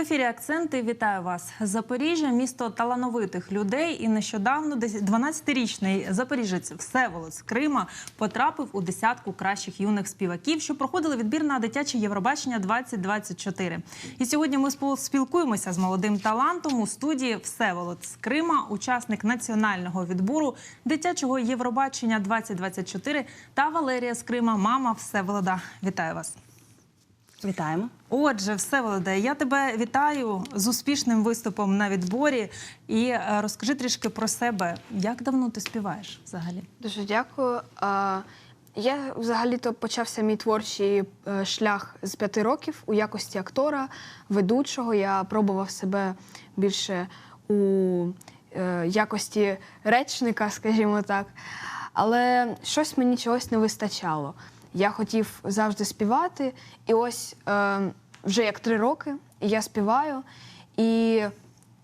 ефірі акценти. Вітаю вас. Запоріжжя місто талановитих людей. І нещодавно десь 12-річний запоріжець Всеволод з Крима потрапив у десятку кращих юних співаків, що проходили відбір на дитяче Євробачення 2024. І сьогодні ми спілкуємося з молодим талантом у студії Всеволод з Крима, учасник національного відбору дитячого Євробачення 2024 та Валерія з Крима, мама Всеволода. Вітаю вас. Вітаємо. Отже, Всеволоде, я тебе вітаю з успішним виступом на відборі. І е, розкажи трішки про себе. Як давно ти співаєш взагалі? Дуже дякую. Я взагалі-то почався мій творчий е, шлях з п'яти років у якості актора, ведучого. Я пробував себе більше у е, якості речника, скажімо так. Але щось мені чогось не вистачало. Я хотів завжди співати, і ось е, вже як три роки я співаю. І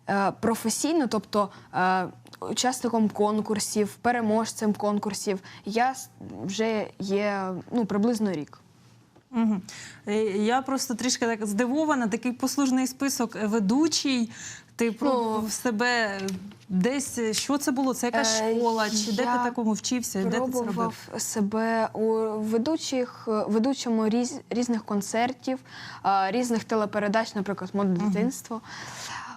е, професійно, тобто е, учасником конкурсів, переможцем конкурсів, я вже є ну, приблизно рік. Угу. Я просто трішки так здивована. Такий послужний список е, ведучий. Ти пробував Ну, себе десь. Що це було? Це якась Е, школа? Чи де ти такому вчився? Де ти це робив? Себе у ведучих, ведучому різ, різних концертів, різних телепередач, наприклад, мод дитинство.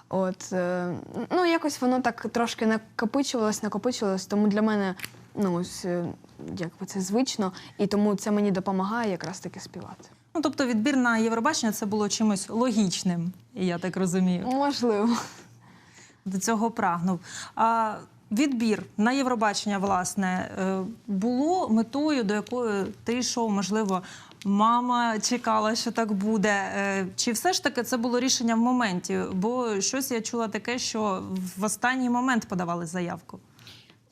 От, е, ну, якось воно так трошки накопичувалось, накопичувалось, тому для мене ну, ось, е, як би це звично, і тому це мені допомагає якраз таки співати. Ну тобто відбір на Євробачення це було чимось логічним, я так розумію. Можливо. до цього прагнув. А відбір на Євробачення, власне, е, було метою, до якої ти йшов, можливо. Мама чекала, що так буде. Е, Чи все ж таки це було рішення в моменті? Бо щось я чула таке, що в останній момент подавали заявку.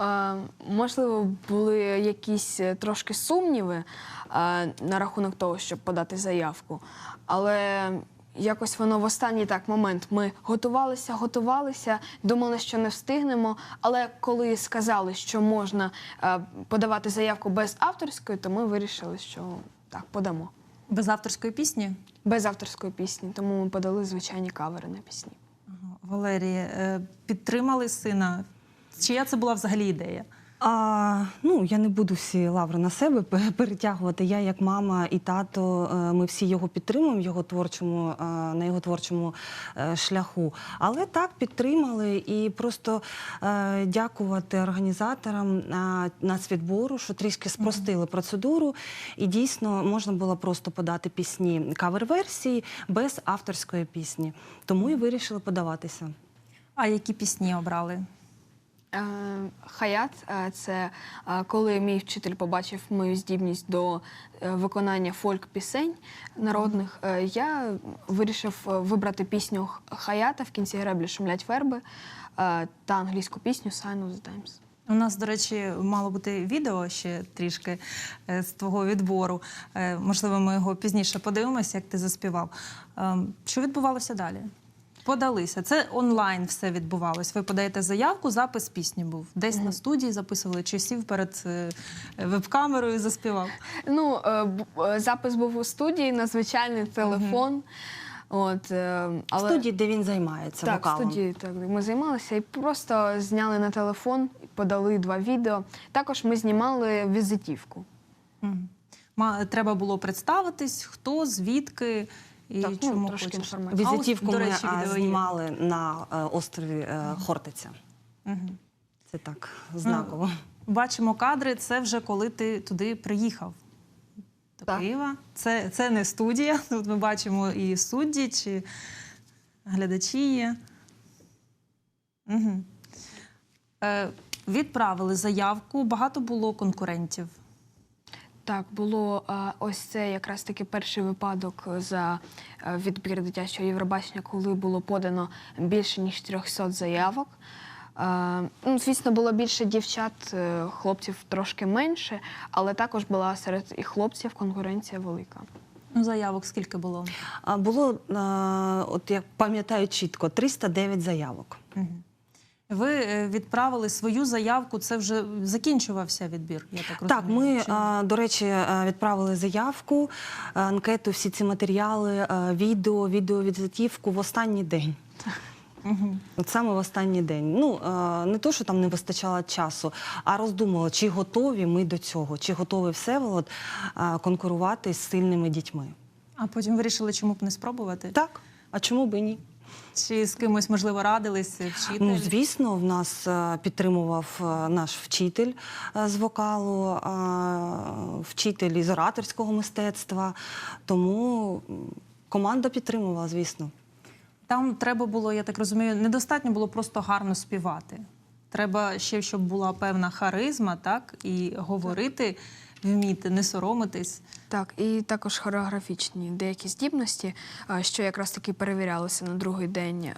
Е, можливо, були якісь е, трошки сумніви е, на рахунок того, щоб подати заявку. Але якось воно в останній так момент ми готувалися, готувалися, думали, що не встигнемо. Але коли сказали, що можна е, подавати заявку без авторської, то ми вирішили, що так, подамо. Без авторської пісні? Без авторської пісні. Тому ми подали звичайні кавери на пісні. Валерія, е, підтримали сина? Чия це була взагалі ідея? А, ну, я не буду всі лаври на себе перетягувати. Я, як мама і тато, е, ми всі його підтримуємо його творчому, е, на його творчому е, шляху. Але так підтримали і просто дякувати організаторам нацвідбору, що трішки спростили процедуру. І дійсно можна було просто подати пісні кавер-версії без авторської пісні. Тому і вирішили подаватися. А які пісні обрали? Е, Хаят е, це е, коли мій вчитель побачив мою здібність до виконання фольк-пісень народних. Я вирішив вибрати пісню Хаята в кінці греблі шумлять верби та англійську пісню Sign of the Times. У нас, до речі, мало бути відео ще трішки з твого відбору. Можливо, ми його пізніше подивимося, як ти заспівав. Ем, Що відбувалося далі? Подалися. Це онлайн все відбувалось. Ви подаєте заявку, запис пісні був. Десь на студії записували, чи сів перед е, веб-камерою і заспівав. Ну, е, е, запис був у студії на звичайний телефон. От, е, В але... студії, де він займається Так, в вокалом. студії так ми займалися і просто зняли на телефон, подали два відео. Також ми знімали візитівку. Ма- Треба було представитись, хто, звідки і Так, ну, трошки інформації. Візитівку ми речі, а, знімали на е, острові е, Хортиця. Мгм. Це так знаково. Бачимо кадри, це вже коли ти туди приїхав. До Так. Києва. Це, це не студія. Тут ми бачимо і судді, чи глядачі є. Угу. Е, відправили заявку, багато було конкурентів. Так, було ось це якраз таки перший випадок за е, відбір дитячого Євробачення, коли було подано більше ніж 300 заявок. Е, Ну, звісно, було більше дівчат, е, хлопців трошки менше, але також була серед і хлопців конкуренція велика. Ну, заявок скільки було? А було, от я пам'ятаю чітко, 309 заявок. Угу. Ви е, відправили свою заявку. Це вже закінчувався відбір. Я так Так, ми, Чи- до речі, е, відправили заявку, е, анкету, всі ці матеріали, відео, відеовізитівку в останній день. От саме в останній день. Ну не то, що там не вистачало часу, а роздумували, чи готові ми до цього, чи готовий Всеволод конкурувати з сильними дітьми. А потім вирішили, чому б не спробувати? Так, а чому би ні? Чи з кимось можливо радились вчитель? Ну, звісно, в нас е, підтримував е, наш вчитель е, з вокалу, е, вчитель із ораторського мистецтва. Тому команда підтримувала, звісно. Там треба було, я так розумію, недостатньо було просто гарно співати. Треба ще, щоб була певна харизма, так і говорити, вміти, не соромитись. Так, і також хореографічні деякі здібності, що якраз таки перевірялося на другий день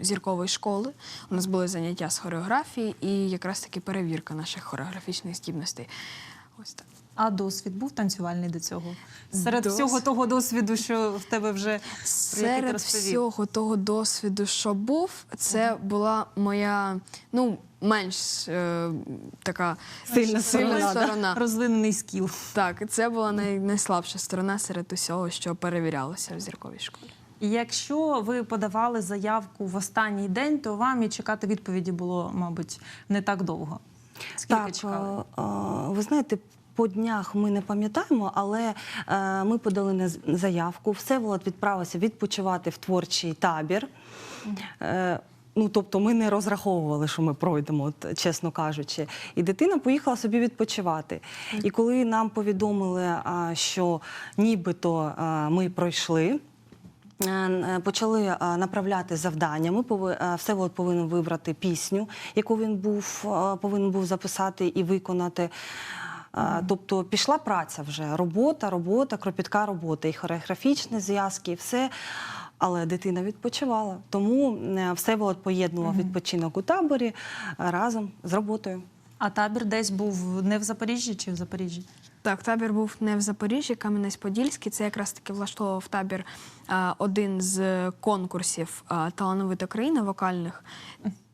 зіркової школи. У нас були заняття з хореографії і якраз таки перевірка наших хореографічних здібностей. Ось так. А досвід був танцювальний до цього. Серед Досвід. всього того досвіду, що в тебе вже Серед всього того досвіду, що був, це була моя ну менш е, така Сильна сторона, сторона. розвинений скіл. Так, це була най, найслабша сторона серед усього, що перевірялося в зірковій школі. І Якщо ви подавали заявку в останній день, то вам і чекати відповіді було, мабуть, не так довго. Скільки так, чекали? е, е, ви знаєте, по днях ми не пам'ятаємо, але е, ми подали на заявку. Всеволод відправився відпочивати в творчий табір. Ну, тобто ми не розраховували, що ми пройдемо, от, чесно кажучи. І дитина поїхала собі відпочивати. І коли нам повідомили, що нібито ми пройшли, е, е, почали направляти завдання. Ми пови- е, Всеволод повинен вибрати пісню, яку він був повинен був записати і виконати. Тобто пішла праця вже, робота, робота, кропітка робота, і хореографічні зв'язки, і все. Але дитина відпочивала. Тому е, Всеволод поєднував відпочинок у таборі е, разом з роботою. А табір десь був не в Запоріжжі чи в Запоріжжі? Так, табір був не в Запоріжжі, Кам'янець-Подільський. Це якраз таки влаштовував табір а, один з конкурсів а, талановита країна вокальних.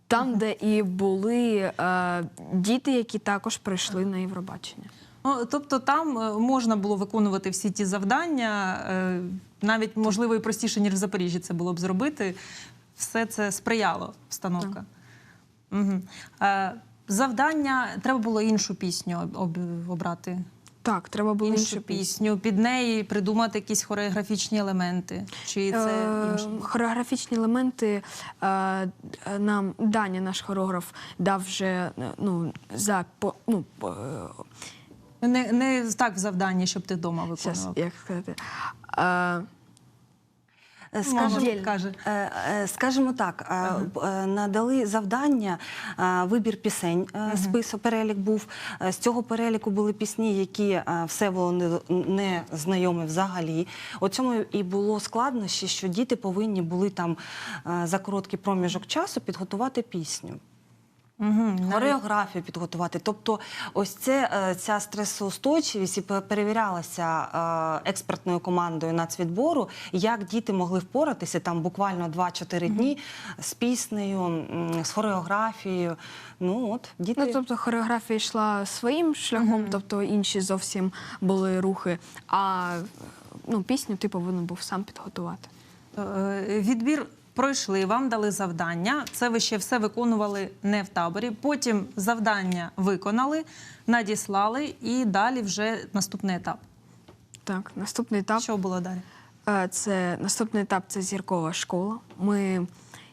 Там, де і були а, діти, які також прийшли на Євробачення. Ну, тобто там е, можна було виконувати всі ті завдання, е, навіть можливо і простіше, ніж в Запоріжжі це було б зробити. Все це сприяло встановка. Угу. Е, завдання треба було іншу пісню об- об- обрати. Так, треба було іншу іншу пісню. під неї придумати якісь хореографічні елементи. Чи це Е, інше? Хореографічні елементи е, е, нам Даня, наш хореограф, дав вже е, ну, за по, ну, е, Не, не так в завданні, щоб ти вдома щас, як сказати. Мама Скажімо, каже. Е, е, Скажімо так, б- е, надали завдання, вибір пісень, е, список, перелік був. З цього переліку були пісні, які е, Всеволод не, знайомі взагалі. У цьому і було складнощі, що діти повинні були там за короткий проміжок часу підготувати пісню. Угу. Хореографію підготувати. Тобто, ось це е, ця стресоустойчивість і перевірялася е, експертною командою нацвідбору, як діти могли впоратися там буквально 2-4 дні з піснею, з хореографією. Ну от діти. Ну, тобто хореографія йшла своїм шляхом, тобто інші зовсім були рухи, а ну, пісню ти повинен був сам підготувати. Е, Відбір пройшли, вам дали завдання. Це ви ще все виконували не в таборі. Потім завдання виконали, надіслали, і далі вже наступний етап. Так, наступний етап. Що було далі? Е, Це наступний етап це зіркова школа. Ми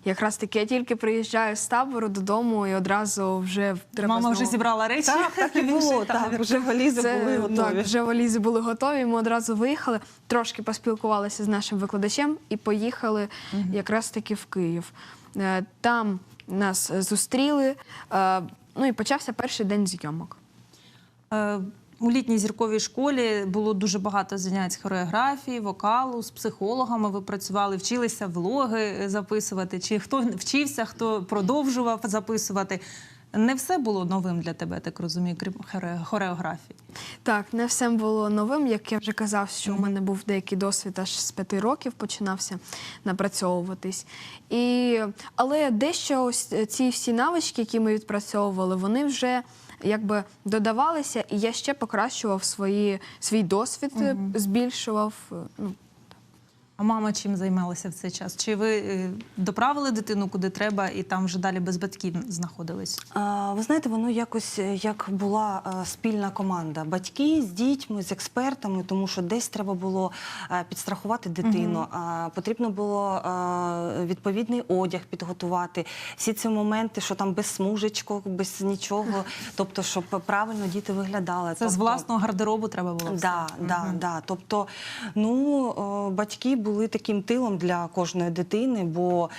якраз таки я тільки приїжджаю з табору додому і одразу вже треба Мама вже зібрала речі. Так, так і було. Так, вже валізи Це, були готові. Так, вже валізи були готові. Ми одразу виїхали, трошки поспілкувалися з нашим викладачем і поїхали якраз таки в Київ. Е, Там нас зустріли. е, Ну і почався перший день зйомок. У літній зірковій школі було дуже багато занять з хореографії, вокалу, з психологами. Ви працювали, вчилися влоги записувати. Чи хто вчився, хто продовжував записувати? Не все було новим для тебе, так розумію, крім хореографії. Так, не все було новим. Як я вже казав, що у мене був деякий досвід аж з п'яти років починався напрацьовуватись. І, але дещо ось ці всі навички, які ми відпрацьовували, вони вже якби додавалися, і я ще покращував свої, свій досвід, е, збільшував. е, Ну, А мама чим займалася в цей час? Чи ви е, доправили дитину куди треба, і там вже далі без батьків знаходились? А, Ви знаєте, воно якось е, як була е, спільна команда. Батьки з дітьми, з експертами, тому що десь треба було підстрахувати дитину, а, потрібно було відповідний одяг підготувати. Всі ці моменти, що там без смужечок, без нічого, тобто, щоб правильно діти виглядали. Це з Тобто- власного гардеробу треба було. все? Да, да, да. Тобто, ну батьки були таким тилом для кожної дитини, бо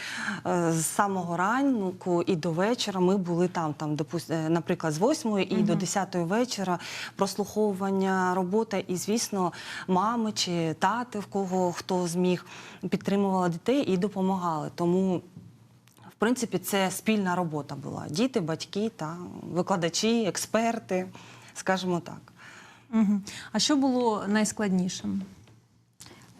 е, з самого ранку і до вечора ми були там, там, е, наприклад, з 8 і до 10 вечора прослуховування, робота, і звісно, мами чи тати, в кого хто зміг, підтримувала дітей і допомагали. Тому. В принципі, це спільна робота була. Діти, батьки та викладачі, експерти, скажімо так. Угу. А що було найскладнішим?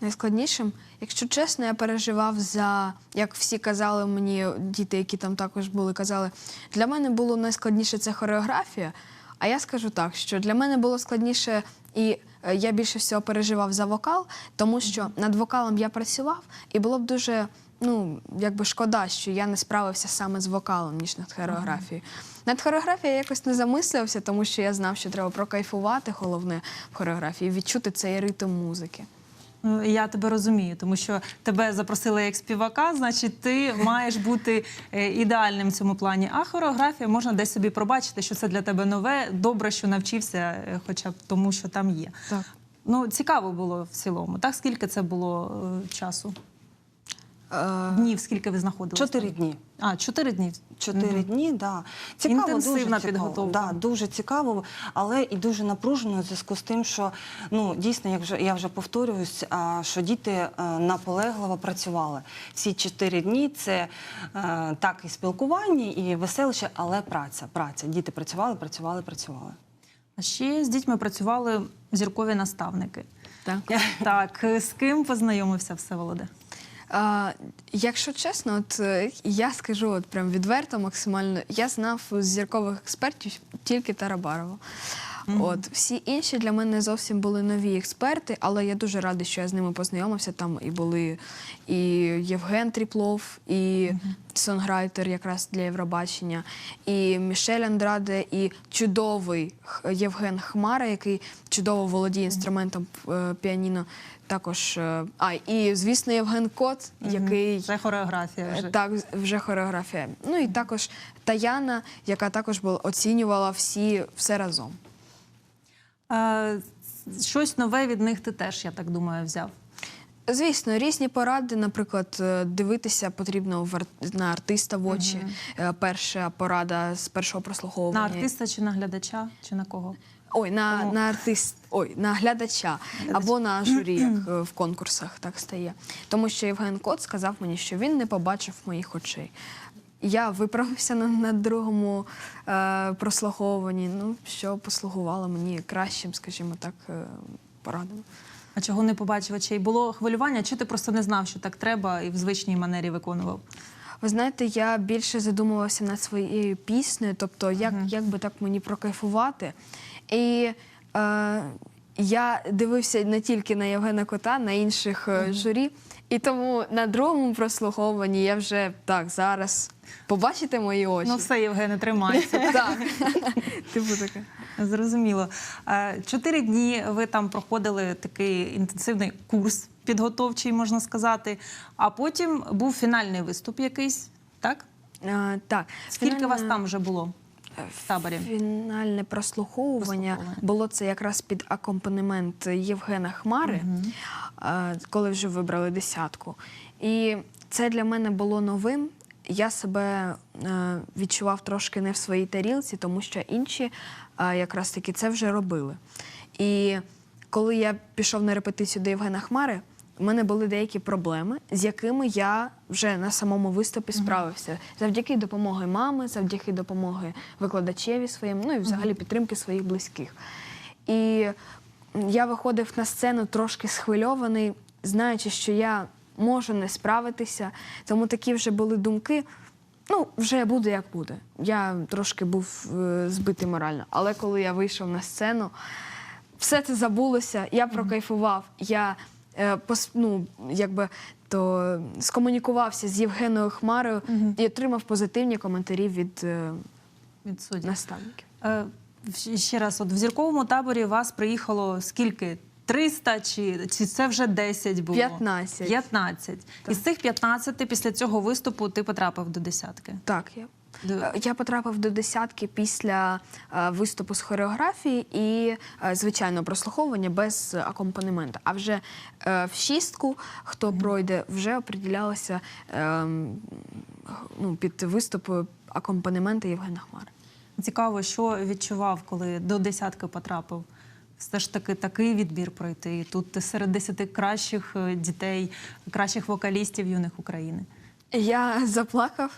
Найскладнішим, якщо чесно, я переживав за, як всі казали мені, діти, які там також були, казали, для мене було найскладніше це хореографія. А я скажу так, що для мене було складніше, і е, я більше всього переживав за вокал, тому що над вокалом я працював, і було б дуже ну, якби шкода, що я не справився саме з вокалом, ніж над хореографією. Над хореографією я якось не замислився, тому що я знав, що треба прокайфувати головне в хореографії, відчути цей ритм музики. Ну, Я тебе розумію, тому що тебе запросили як співака, значить, ти маєш бути е, ідеальним в цьому плані. А хореографія можна десь собі пробачити, що це для тебе нове. Добре, що навчився, е, хоча б тому, що там є. Так. Ну, цікаво було в цілому. Так, скільки це було е, часу? Е, Днів, скільки ви знаходилися? Чотири дні. А, чотири дні. Чотири Мгм. дні, да. Цікаво, Інтенсивна дуже підготовка. Цікаво. Да, дуже цікаво, але і дуже напружено в зв'язку з тим, що ну дійсно, як вже я вже повторююсь, а, що діти е, наполегливо працювали. Всі чотири дні це е, так і спілкування, і веселище, але праця. Праця. Діти працювали, працювали, працювали. А ще з дітьми працювали зіркові наставники. Так. Так, з ким познайомився Всеволоде? А, якщо чесно, от е, я скажу от прям відверто, максимально, я знав з зіркових експертів тільки Тарабарова. От всі інші для мене зовсім були нові експерти, але я дуже радий, що я з ними познайомився. Там і були і Євген Тріплов, і сонграйтер якраз для Євробачення, і Мішель Андраде, і чудовий Євген Хмара, який чудово володіє інструментом е, піаніно. Також е, а і звісно Євген Кот, який Це хореографія вже. Е, Так, вже хореографія. Ну і також Таяна, яка також була, оцінювала всі все разом. Е, щось нове від них ти теж, я так думаю, взяв. Звісно, різні поради, наприклад, е, дивитися потрібно в ар- на артиста в очі. Е, Перша порада з першого На артиста чи на глядача, чи на кого? Ой, на, на артист, ой, на глядача або на журі, як е, в конкурсах так стає. Тому що Євген Кот сказав мені, що він не побачив моїх очей. Я виправився на, на другому е, прослуховуванні, ну, що послугувало мені кращим, скажімо так, е, порадами. А чого не побачив очей? Було хвилювання, чи ти просто не знав, що так треба, і в звичній манері виконував? Ви знаєте, я більше задумувалася над своєю піснею, тобто як, як би так мені прокайфувати. І е, я дивився не тільки на Євгена Кота, на інших е, журі. І тому на другому прослуховуванні я вже так зараз побачите мої очі. Ну все, Євгене, тримайся. так. Типу таке. Зрозуміло. Е, Чотири дні ви там проходили такий інтенсивний курс підготовчий, можна сказати. А потім був фінальний виступ якийсь, так? Е, так. Скільки вас там вже було в таборі? Фінальне прослуховування було це якраз під акомпанемент Євгена Хмари, е, коли вже вибрали десятку. І це для мене було новим. Я себе е, відчував трошки не в своїй тарілці, тому що інші е, якраз таки це вже робили. І коли я пішов на репетицію до Євгена Хмари, в мене були деякі проблеми, з якими я вже на самому виступі справився. Завдяки допомоги мами, завдяки допомоги викладачеві своїм, ну і взагалі підтримки своїх близьких. І я виходив на сцену трошки схвильований, знаючи, що я можу не справитися. Тому такі вже були думки. Ну, вже буде як буде. Я трошки був е, збитий морально. Але коли я вийшов на сцену, все це забулося, я прокайфував. Я ну, якби, то скомунікувався з Євгеною Хмарою і отримав позитивні коментарі від е, Від суддів. наставників. Е, Ще раз, от в зірковому таборі вас приїхало скільки? 300 чи, чи це вже 10 було? 15. 15. Із цих 15 після цього виступу ти потрапив до десятки. Так, я. Е, Я потрапив до десятки після е, виступу з хореографії і, е, звичайно, прослуховування без акомпанементу. А вже в шістку, хто пройде, вже оприділялося е, ну, під виступ акомпанементу Євгена Хмари. Цікаво, що відчував, коли до десятки потрапив. Все ж таки такий відбір пройти. І Тут серед десяти кращих дітей, кращих вокалістів юних України. Я заплакав.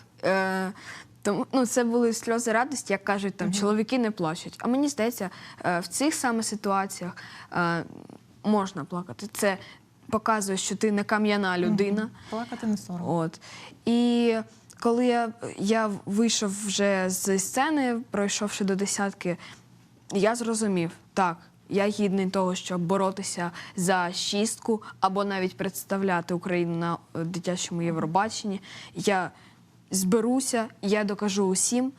Тому, ну, це були сльози радості, як кажуть, там чоловіки не плачуть. А мені здається, е, в цих саме ситуаціях е, можна плакати. Це показує, що ти не кам'яна людина. Плакати не соромно. От. І коли я, я вийшов вже з сцени, пройшовши до десятки, я зрозумів, так, я гідний того, щоб боротися за шістку або навіть представляти Україну на е, дитячому Євробаченні. Я зберуся, я докажу усім.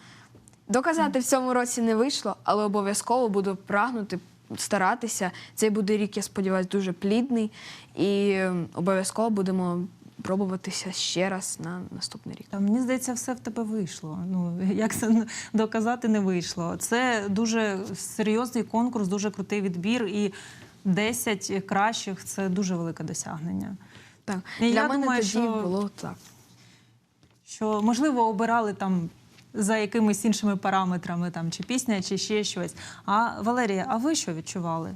Доказати в цьому році не вийшло, але обов'язково буду прагнути, старатися. Цей буде рік, я сподіваюся, дуже плідний. І ем, обов'язково будемо пробуватися ще раз на наступний рік. Мені здається, все в тебе вийшло. Ну як це доказати не вийшло. Це дуже серйозний конкурс, дуже крутий відбір, і 10 кращих це дуже велике досягнення. Так, І для я мене думаю, тоді що- було так. Що можливо обирали там. За якимись іншими параметрами, там чи пісня, чи ще щось. А Валерія, а ви що відчували?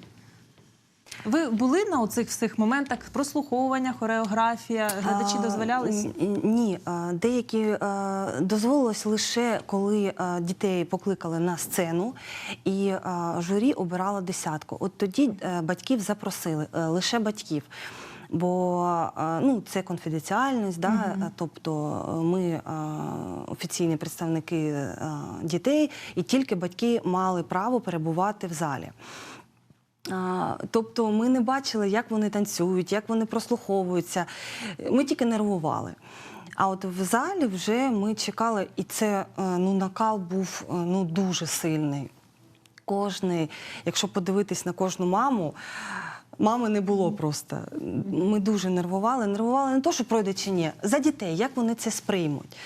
Ви були на оцих всіх моментах прослуховування, хореографія, глядачі дозволялись? Ні, деякі дозволилось лише коли дітей покликали на сцену, і журі обирало десятку. От тоді е, батьків запросили, е, лише батьків. Бо ну, це конфіденціальність, да? а, тобто е, ми офіційні представники дітей, і тільки батьки мали право перебувати в залі. Тобто ми не бачили, як вони танцюють, як вони прослуховуються. Ми тільки нервували. А от в залі вже ми чекали, і це е, ну, накал був е, ну, дуже сильний. Кожний, якщо подивитись на кожну маму, мами не було просто. Ми дуже нервували. Нервували не то, що пройде чи ні, за дітей, як вони це сприймуть.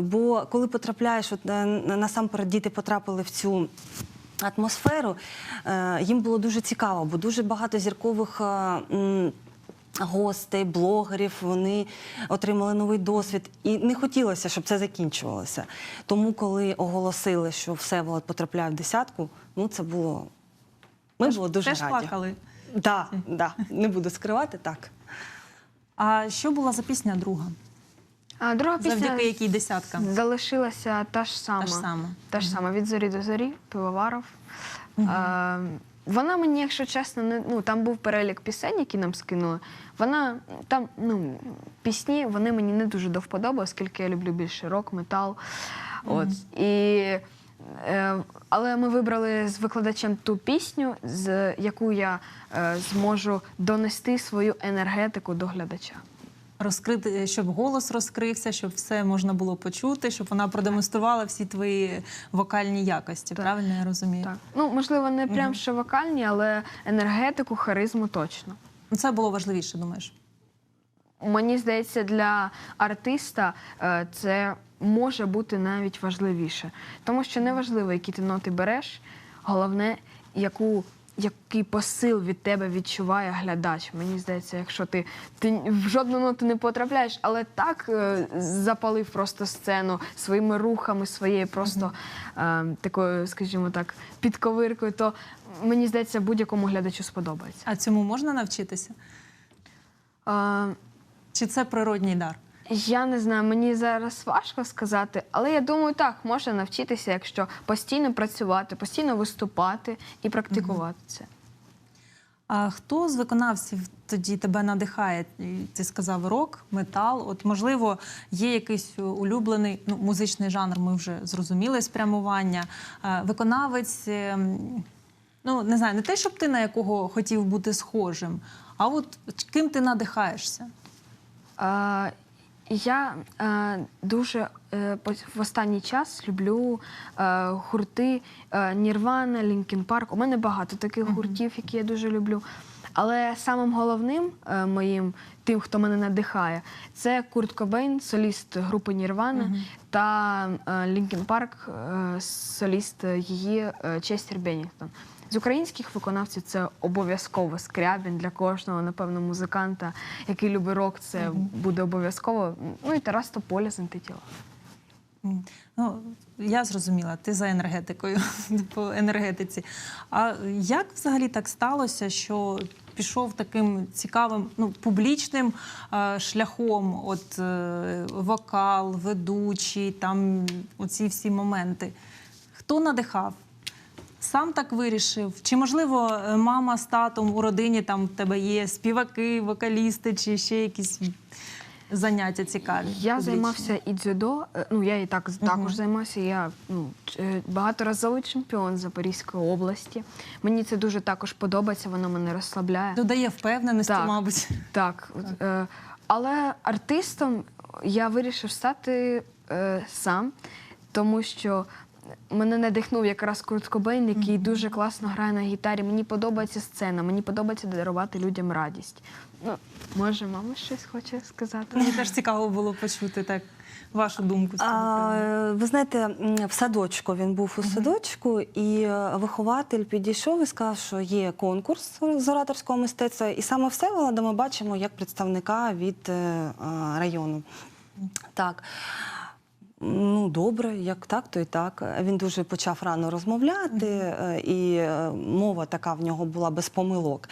Бо коли потрапляєш, от е, насамперед діти потрапили в цю атмосферу, е, їм було дуже цікаво, бо дуже багато зіркових. е, Гостей, блогерів, вони отримали новий досвід, і не хотілося, щоб це закінчувалося. Тому, коли оголосили, що Всеволод потрапляє в десятку, ну це було. Ми Теж- було дуже теж раді. плакали. Да, да, не буду скривати так. А що була за пісня друга? А друга пісня Завдяки якій десятка? залишилася та ж сама. Та ж сама. Та ж сама від зорі до зорі, пивоваров. А, вона мені, якщо чесно, не ну там був перелік пісень, які нам скинули. Вона там, ну, пісні, вони мені не дуже до вподоби, оскільки я люблю більше рок, метал. От. І, е, але ми вибрали з викладачем ту пісню, з яку я е, зможу донести свою енергетику до глядача. Розкрити, щоб голос розкрився, щоб все можна було почути, щоб вона продемонструвала всі твої вокальні якості. Правильно я розумію? Так. Ну, можливо, не прям що вокальні, але енергетику, харизму точно. Ну, Це було важливіше, думаєш? Мені здається, для артиста е, це може бути навіть важливіше. Тому що не важливо, які ти ноти береш, головне, яку, який посил від тебе відчуває глядач. Мені здається, якщо ти, ти в жодну ноту не потрапляєш, але так е, запалив просто сцену своїми рухами, своєю просто е, такою, скажімо так, підковиркою, то мені здається, будь-якому глядачу сподобається. А цьому можна навчитися? Е, Чи це природній дар? Я не знаю, мені зараз важко сказати, але я думаю, так, можна навчитися, якщо постійно працювати, постійно виступати і практикувати це. А хто з виконавців тоді тебе надихає? Ти сказав рок, метал. От можливо, є якийсь улюблений ну, музичний жанр. Ми вже зрозуміли спрямування. Е, Виконавець, ем, ну не знаю, не те, щоб ти на якого хотів бути схожим, а от ким ти надихаєшся? Я е, дуже е, в останній час люблю е, гурти е, Нірвана, Лінкін Парк. У мене багато таких гуртів, які я дуже люблю. Але самим головним е, моїм, тим, хто мене надихає, це Курт Кобейн, соліст групи Нірвана, та е, Лінкін Парк, е, соліст її е, Честер Беннінгтон. З українських виконавців це обов'язково скрябін для кожного, напевно, музиканта, який любить рок, це буде обов'язково. Ну і Тарас Тополя з антитіла. Ну, я зрозуміла, ти за енергетикою по енергетиці. А як взагалі так сталося, що пішов таким цікавим, ну, публічним е, шляхом, от е, вокал, ведучий, там оці всі моменти? Хто надихав? Сам так вирішив? Чи можливо е, мама з татом у родині там в тебе є співаки, вокалісти, чи ще якісь заняття цікаві? Я публічні? займався і дзюдо. е, Ну я і так також займався. Я ну е, багаторазовий чемпіон Запорізької області. Мені це дуже також подобається. Воно мене розслабляє. Додає впевненості, Так. мабуть. Так, е, але артистом я вирішив стати е, сам, тому що мене надихнув якраз Курт Кобейн, який дуже класно грає на гітарі. Мені подобається сцена, мені подобається дарувати людям радість. Ну, може, мама щось хоче сказати? Мені теж цікаво було почути так вашу думку. А, ви знаєте, в садочку він був у садочку, і е, вихователь підійшов і сказав, що є конкурс з ораторського мистецтва, і саме Всеволода ми бачимо як представника від е, а, району. Так. Ну, добре, як так, то і так. Він дуже почав рано розмовляти, е, і е, мова така в нього була без помилок.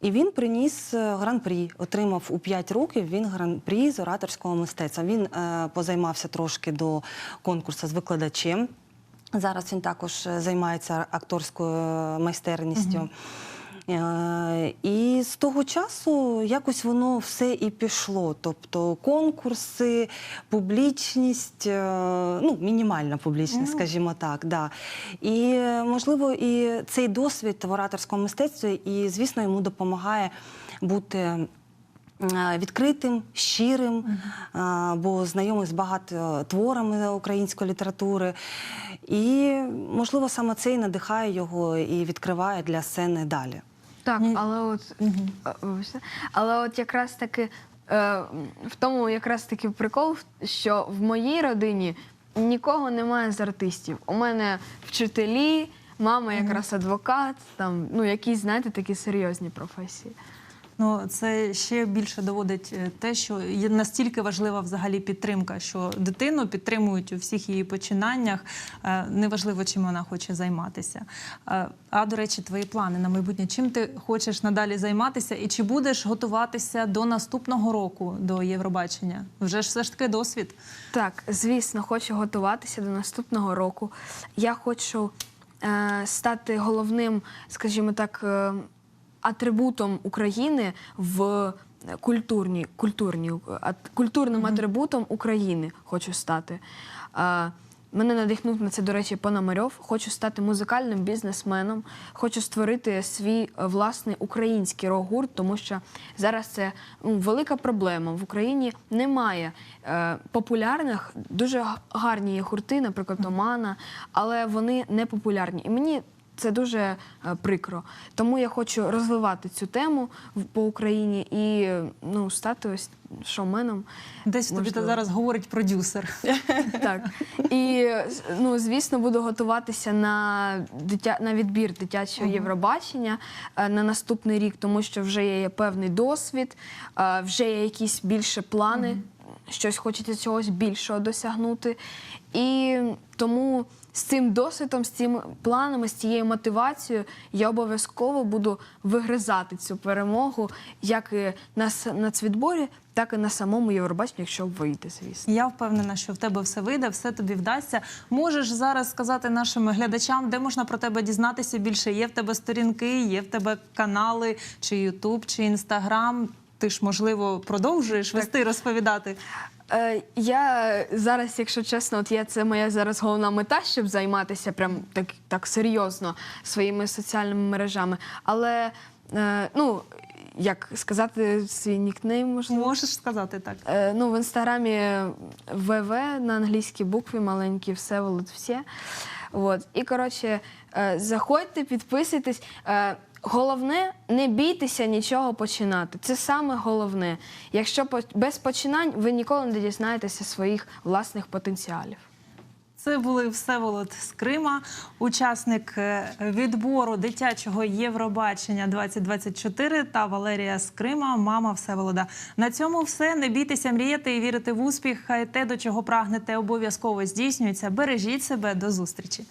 І він приніс е, гран-прі, отримав у 5 років він гран-прі з ораторського мистецтва. Він позаймався трошки до конкурсу з викладачем. Зараз він також займається акторською майстерністю. Е, І з того часу якось воно все і пішло. Тобто конкурси, публічність, е, ну, мінімальна публічність, скажімо так. Да. І можливо, і цей досвід в ораторському мистецтві, і, звісно, йому допомагає бути. е, Відкритим, щирим, бо знайомий з багато творами української літератури. І, можливо, саме це і надихає його і відкриває для сцени далі. Так, Ні. але от, е, але от якраз таки е, в тому якраз таки прикол, що в моїй родині нікого немає з артистів. У мене вчителі, мама якраз адвокат, там, ну, якісь, знаєте, такі серйозні професії. Ну, це ще більше доводить е, те, що є настільки важлива взагалі підтримка, що дитину підтримують у всіх її починаннях. е, Неважливо, чим вона хоче займатися. Е, А до речі, твої плани на майбутнє. Чим ти хочеш надалі займатися, і чи будеш готуватися до наступного року до Євробачення? Вже ж все ж таки досвід. Так, звісно, хочу готуватися до наступного року. Я хочу стати головним, скажімо так, атрибутом України в культурній, ат- культурним атрибутом України хочу стати. Е, Мене надихнув на це, до речі, Пономарьов. Хочу стати музикальним бізнесменом, хочу створити свій е, власний український рок-гурт, тому що зараз це ну, велика проблема. В Україні немає е, популярних, дуже гарні є гурти, наприклад, Омана, але вони не популярні. І мені це дуже е, прикро. Тому я хочу розвивати цю тему по Україні і ну, стати ось шоуменом. Десь тобі Можливо. зараз говорить продюсер. Так. І ну, звісно, буду готуватися на дитя на відбір дитячого Євробачення е, на наступний рік, тому що вже є певний досвід, е, вже є якісь більше плани, щось хочеться чогось більшого досягнути. І тому з цим досвідом, з цими планами, з цією мотивацією я обов'язково буду вигризати цю перемогу як і на нацвідборі, так і на самому Євробаченні, якщо вийде, звісно. Я впевнена, що в тебе все вийде, все тобі вдасться. Можеш зараз сказати нашим глядачам, де можна про тебе дізнатися більше? Є в тебе сторінки, є в тебе канали, чи Ютуб, чи Інстаграм. Ти ж можливо продовжуєш вести розповідати. Е, я зараз, якщо чесно, от я це моя зараз головна мета, щоб займатися прям так, так серйозно своїми соціальними мережами. Але е, ну як сказати свій нікнейм, можливо. Можеш сказати так. Е, ну, в інстаграмі ВВ на англійській букві маленькі, все волод всі. От. І коротше, е, заходьте, підписуйтесь. Е, Головне, не бійтеся нічого починати. Це саме головне. Якщо без починань ви ніколи не дізнаєтеся своїх власних потенціалів. Це були Всеволод з Крима, учасник е, відбору дитячого Євробачення 2024 та Валерія з Крима, мама Всеволода. На цьому все. Не бійтеся мріяти і вірити в успіх. Хай те, до чого прагнете, обов'язково здійснюється. Бережіть себе. До зустрічі.